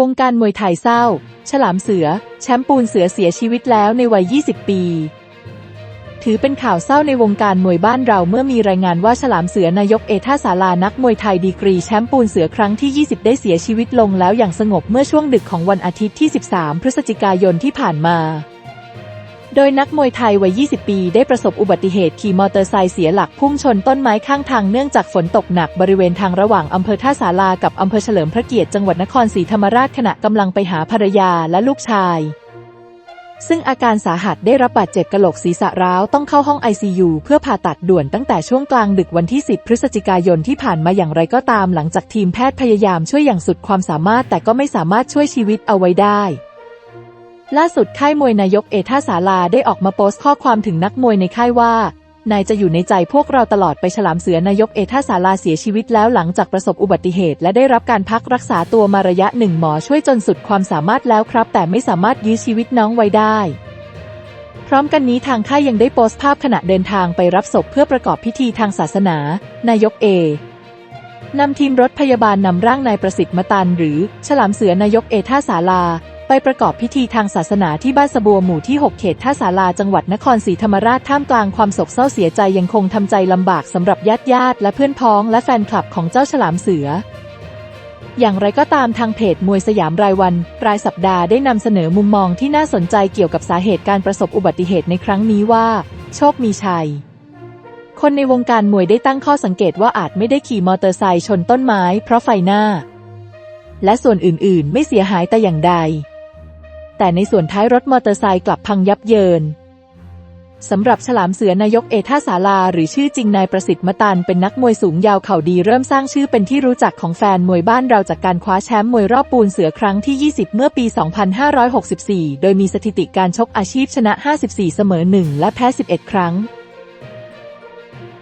วงการมวยไทยเศร้า ฉลามเสือ แชมป์ปูนเสือเสียชีวิตแล้วในวัย 20 ปี ถือเป็นข่าวเศร้าในวงการมวยบ้านเราเมื่อมีรายงานว่าฉลามเสือนายกเอท่าสารานักมวยไทยดีกรีแชมป์ปูนเสือครั้งที่ 20 ได้เสียชีวิตลงแล้วอย่างสงบเมื่อช่วงดึกของวันอาทิตย์ที่ 13 พฤศจิกายนที่ผ่านมา โดยนักมวยไทยวัย 20 ปีได้ประสบอุบัติเหตุขี่มอเตอร์ไซค์เสียหลักพุ่งชนต้นไม้ข้างทางเนื่องจากฝนตกหนักบริเวณทางระหว่างอำเภอท่าสารากับอำเภอเฉลิมพระเกียรติจังหวัดนครศรีธรรมราชขณะกำลังไปหาภรรยาและลูกชาย ซึ่งอาการสาหัสได้รับบาดเจ็บกระโหลกศีรษะร้าวต้องเข้าห้อง ICU เพื่อผ่าตัดด่วนตั้งแต่ช่วงกลางดึกวันที่ 10 พฤศจิกายนที่ผ่านมาอย่างไรก็ตามหลังจากทีมแพทย์พยายามช่วยอย่างสุดความสามารถแต่ก็ไม่สามารถช่วยชีวิตเอาไว้ได้ ล่าสุดค่ายมวยนายกเอท่าสาลาได้ออกมาโพสต์ข้อความถึงนักมวยในค่ายว่า นายจะอยู่ในใจพวกเราตลอดไปฉลามเสือนายกเอท่าสาลาเสียชีวิตแล้วหลังจากประสบอุบัติเหตุและได้รับการพักรักษาตัวมาระยะหนึ่งหมอช่วยจนสุดความสามารถแล้วครับ แต่ไม่สามารถยื้อชีวิตน้องไว้ได้ พร้อมกันนี้ทางค่ายยังได้โพสต์ภาพขณะเดินทางไปรับศพเพื่อประกอบพิธีทางศาสนา นายกเอนำทีมรถพยาบาลนำร่างนายประสิทธิ์มาตันหรือ ฉลามเสือนายกเอท่าสาลา ไปประกอบพิธีทางศาสนาที่บ้านสบัวหมู่ที่ 6 เขตท่าสาราจังหวัดนครศรีธรรมราชท่ามกลางความโศกเศร้าเสียใจยังคงทำใจลำบากสำหรับญาติญาติและเพื่อนพ้องและแฟนคลับของเจ้าฉลามเสือ อย่างไรก็ตามทางเพจมวยสยามรายวัน รายสัปดาห์ได้นำเสนอมุมมองที่น่าสนใจเกี่ยวกับสาเหตุการประสบอุบัติเหตุในครั้งนี้ว่า โชคมีชัยคนในวงการมวยได้ตั้งข้อสังเกตว่าอาจไม่ได้ขี่มอเตอร์ไซค์ชนต้นไม้เพราะไฟหน้า และส่วนอื่นๆ ไม่เสียหายแต่อย่างใด แต่ในส่วนท้ายรถมอเตอร์ไซค์กลับพังยับเยินสำหรับฉลามเสือนายกเอท่าสาลา หรือชื่อจริงนายประสิทธิ์มตันเป็นนักมวยสูงยาวเข่าดีเริ่มสร้างชื่อเป็นที่รู้จักของแฟนมวยบ้านเราจากการคว้าแชมป์มวยรอบปูนเสือครั้งที่ 20 เมื่อปี 2564 โดยมีสถิติการชกอาชีพชนะ 54 เสมอ 1 และแพ้ 11 ครั้ง